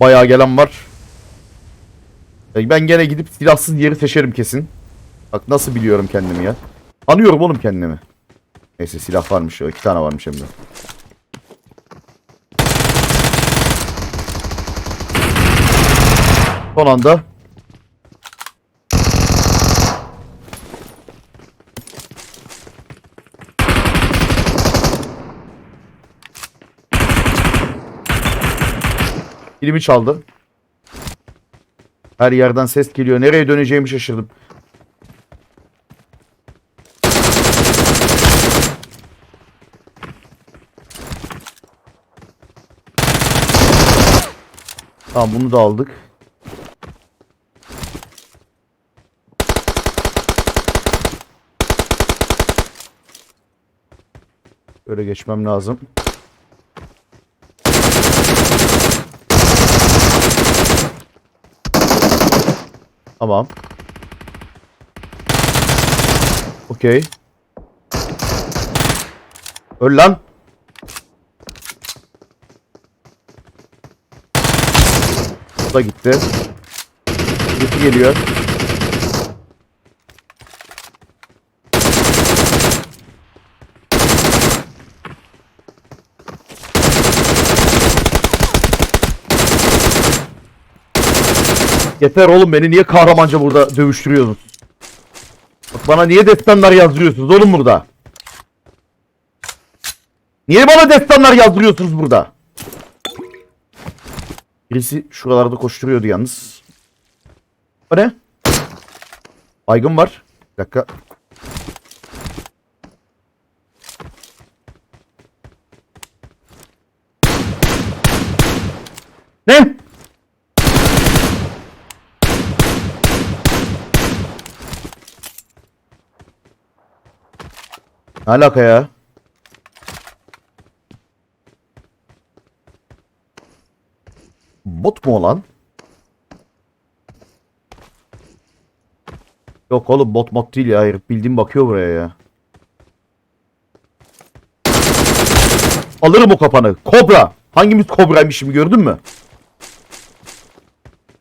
Bayağı gelen var. E, Ben gene gidip silahsız yeri seçerim kesin. Bak nasıl biliyorum kendimi ya. Tanıyorum oğlum kendimi. Neyse silah varmış. iki tane varmış hem de. Son anda. Kilimi çaldı. Her yerden ses geliyor. Nereye döneceğimi şaşırdım. Tamam bunu da aldık. Böyle geçmem lazım. Tamam. Okey. Öl lan. Bu da gitti. Birisi geliyor. Yeter oğlum beni niye kahramanca burada dövüştürüyorsunuz? Bak bana niye destanlar yazdırıyorsunuz oğlum burada? Niye bana destanlar yazdırıyorsunuz burada? Birisi şuralarda koşturuyordu yalnız. O ne? Baygın var. Bir dakika. Ne? Ne alaka ya? Bot mu olan? Yok oğlum bot mod değil ya. Herif bildiğin bakıyor buraya ya. Alırım o kapanı. Kobra. Hangimiz kobraymış şimdi gördün mü?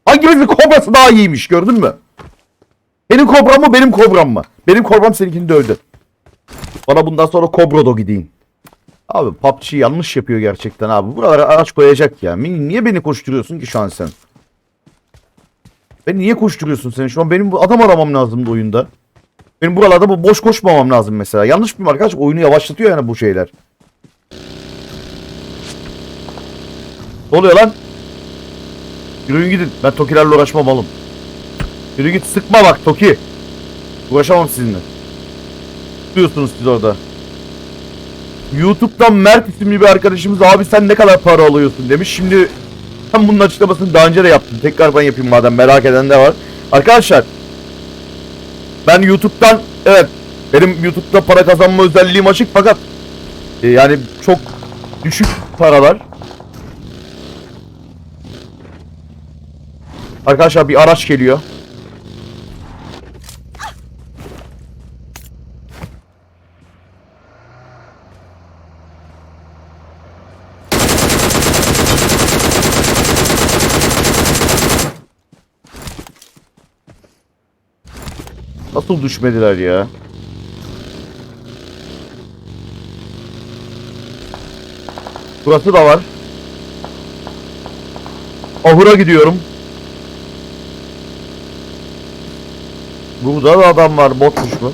Hangimizin kobrası daha iyiymiş gördün mü? Benim kobram mı benim kobram mı? Benim kobram seninkini dövdü. Bana bundan sonra Kobra Dog gideyim. Abi PUBG yanlış yapıyor gerçekten abi. Buralara araç koyacak ya. Ni- Niye beni koşturuyorsun ki şu an sen? Beni niye koşturuyorsun sen? Şu an benim adam aramam lazımdı oyunda. Benim buralarda bu boş koşmamam lazım mesela. Yanlış mı arkadaş? Oyunu yavaşlatıyor yani bu şeyler. Ne oluyor lan? Yürüyün gidin. Ben Tokilerle uğraşmam oğlum. Yürü git sıkma bak Toki. Uğraşamam sizinle. Tutuyorsunuz siz orada. YouTube'dan Mert isimli bir arkadaşımız abi sen ne kadar para alıyorsun demiş. Şimdi ben bunun açıklamasını daha önce de yaptım. Tekrar ben yapayım madem merak eden de var. Arkadaşlar ben YouTube'dan evet benim YouTube'da para kazanma özelliğim açık fakat e, yani çok düşük paralar. Arkadaşlar bir araç geliyor. Nasıl düşmediler ya? Burası da var. Ahura gidiyorum. Burada da adam var. Botmuş bu.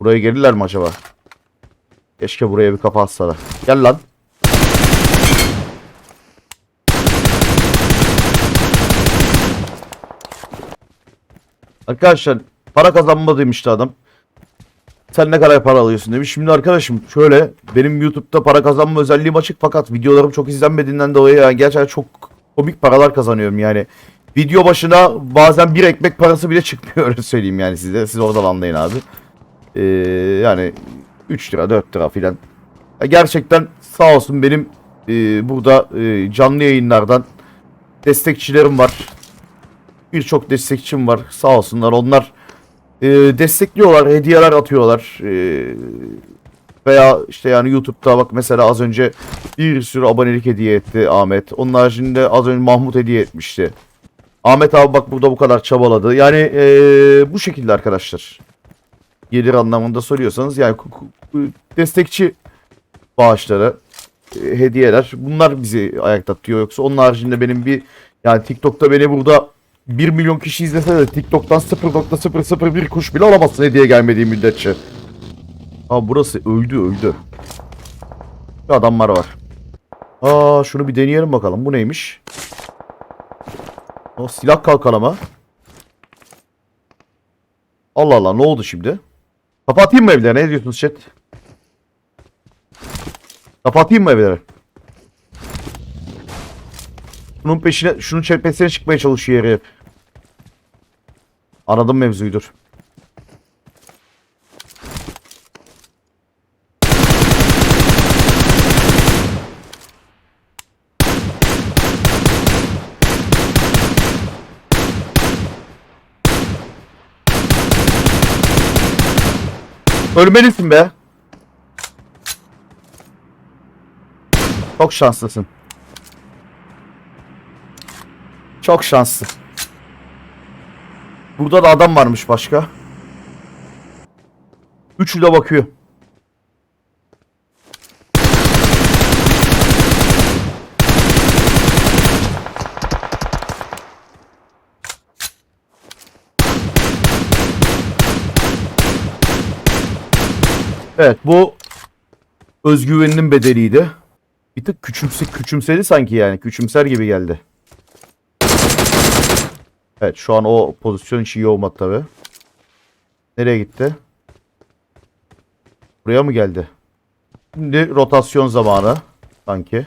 Buraya gelirler mi acaba? Keşke buraya bir kafa atsalar. Gel lan. Arkadaşlar para kazanma demişti adam. Sen ne kadar para alıyorsun demiş. Şimdi arkadaşım şöyle benim YouTube'da para kazanma özelliğim açık fakat videolarım çok izlenmediğinden dolayı yani gerçekten çok komik paralar kazanıyorum yani. Video başına bazen bir ekmek parası bile çıkmıyor öyle söyleyeyim yani size. Siz oradan anlayın abi. Ee, yani 3 lira 4 lira filan. Ya Gerçekten sağ olsun benim e, burada e, canlı yayınlardan destekçilerim var. Birçok destekçim var. Sağ olsunlar. Onlar e, destekliyorlar, hediyeler atıyorlar. E, veya işte yani YouTube'da bak mesela az önce bir sürü abonelik hediye etti Ahmet. Onun haricinde az önce Mahmut hediye etmişti. Ahmet abi bak burada bu kadar çabaladı. Yani e, bu şekilde arkadaşlar. Gelir anlamında soruyorsanız yani destekçi bağışları, e, hediyeler bunlar bizi ayakta tutuyor. Yoksa onun haricinde benim bir yani TikTok'ta beni burada 1 milyon kişi izlese de TikTok'tan 0.001 kuş bile alamazsın hediye gelmediği müddetçe. Abi burası öldü öldü. Bir adamlar var. Aa şunu bir deneyelim bakalım. Bu neymiş? O silah kalkanama. Allah Allah ne oldu şimdi? Kapatayım mı evleri? Ne diyorsunuz chat? Kapatayım mı evleri? Şunun peşine, şunun çepesine çıkmaya çalışıyor herif. Anladım mevzuydur. Ölmelisin be. Çok şanslısın. Çok şanslı. Burada da adam varmış başka. Üçü de bakıyor. Evet bu özgüveninin bedeliydi. Bir tık küçümse, küçümsedi sanki yani. Küçümser gibi geldi. Evet şu an o pozisyon hiç iyi olmadı tabi. Nereye gitti? Buraya mı geldi? Şimdi rotasyon zamanı sanki.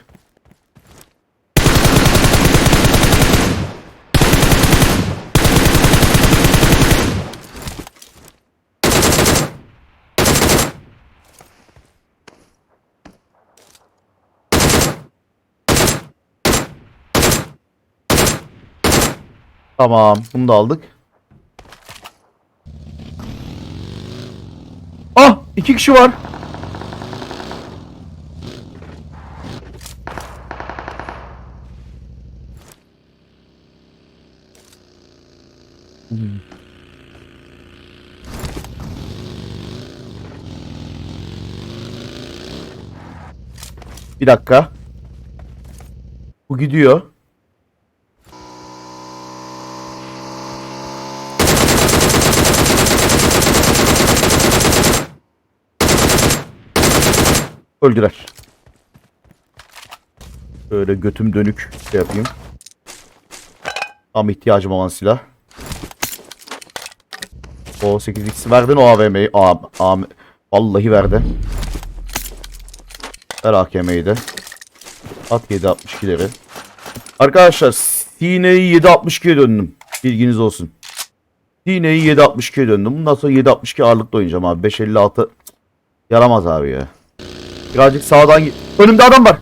Tamam bunu da aldık. Ah iki kişi var. Bir dakika. Bu gidiyor. Öldüler. Böyle götüm dönük şey yapayım. Tam ihtiyacım olan silah. O 8x verdin o AVM'yi. A, A, vallahi verdi. Ver AKM'yi de. At 7.62'leri. Arkadaşlar Sine'yi 7.62'ye döndüm. Bilginiz olsun. Sine'yi 7.62'ye döndüm. Bundan sonra 7.62 ağırlıkla oynayacağım abi. 5.56 yaramaz abi ya. Birazcık sağdan. Önümde adam var.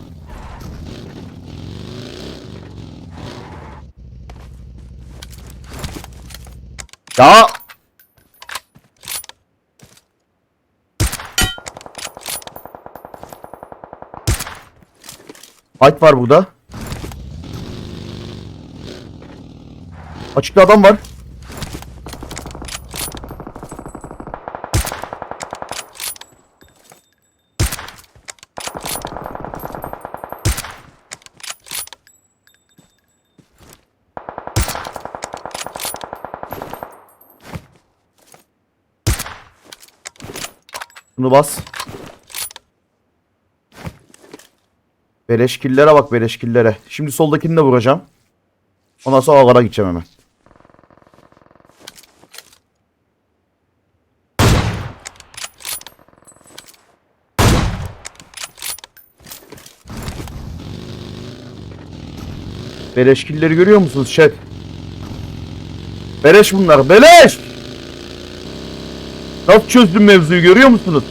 Ya. Fight var burada. Açıkta adam var. Bunu bas. Beleşkillere bak beleşkillere. Şimdi soldakini de vuracağım. Ondan sonra alana gideceğim hemen. Beleşkilleri görüyor musunuz chat? Beleş bunlar beleş! Nasıl çözdüm mevzuyu görüyor musunuz?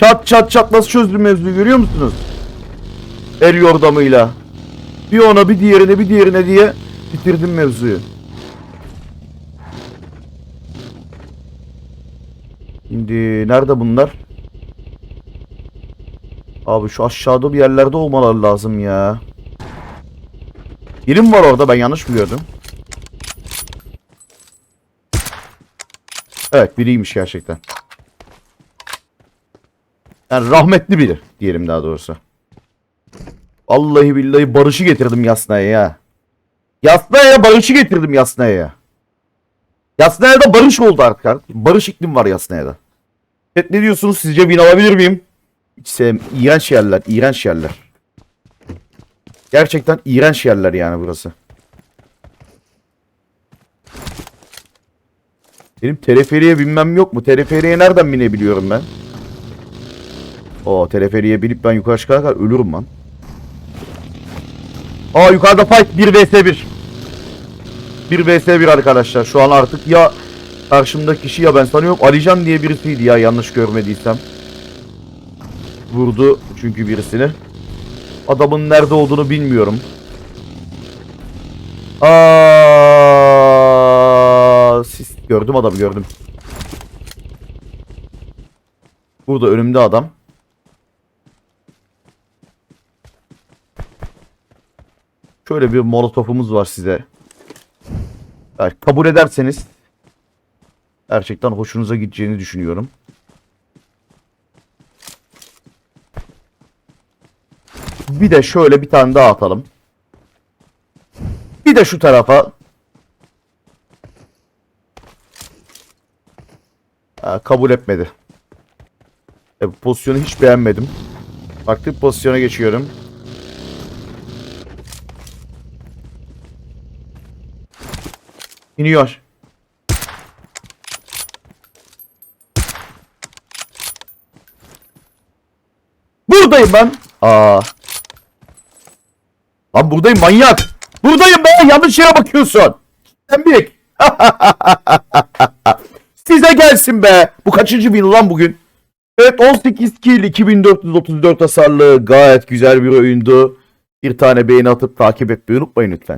Çat çat çat nasıl çözdüm mevzuyu görüyor musunuz? El yordamıyla. Bir ona bir diğerine bir diğerine diye bitirdim mevzuyu. Şimdi nerede bunlar? Abi şu aşağıda bir yerlerde olmaları lazım ya. Birim var orada ben yanlış mı gördüm? Evet biriymiş gerçekten. Yani rahmetli biri diyelim daha doğrusu. Vallahi billahi barışı getirdim Yasna'ya ya. Yasna'ya barışı getirdim Yasna'ya. Yasna'da barış oldu artık. artık. Barış iklim var Yasna'da. Evet ne diyorsunuz? Sizce win alabilir miyim? Hiç sevm iğrenç yerler, iğrenç yerler. Gerçekten iğrenç yerler yani burası. Benim teleferiye binmem yok mu? Teleferiye nereden binebiliyorum ben? O teleferiye binip ben yukarı çıkarken ölürüm lan. Aa yukarıda fight 1 vs 1. 1 vs 1 arkadaşlar. Şu an artık ya karşımdaki kişi ya ben sanıyorum Alican diye birisiydi ya yanlış görmediysem. Vurdu çünkü birisini. Adamın nerede olduğunu bilmiyorum. Aa, gördüm adamı gördüm. Burada önümde adam. Şöyle bir molotofumuz var size. Yani kabul ederseniz gerçekten hoşunuza gideceğini düşünüyorum. Bir de şöyle bir tane daha atalım. Bir de şu tarafa. Kabul etmedi. E, pozisyonu hiç beğenmedim. Farklı bir pozisyona geçiyorum. İniyor. Buradayım ben. Aa. Lan buradayım manyak. Buradayım be. Yanlış yere bakıyorsun. Tembik. Size gelsin be. Bu kaçıncı win ulan bugün? Evet 18 kill 2434 hasarlı gayet güzel bir oyundu. Bir tane beğeni atıp takip etmeyi unutmayın lütfen.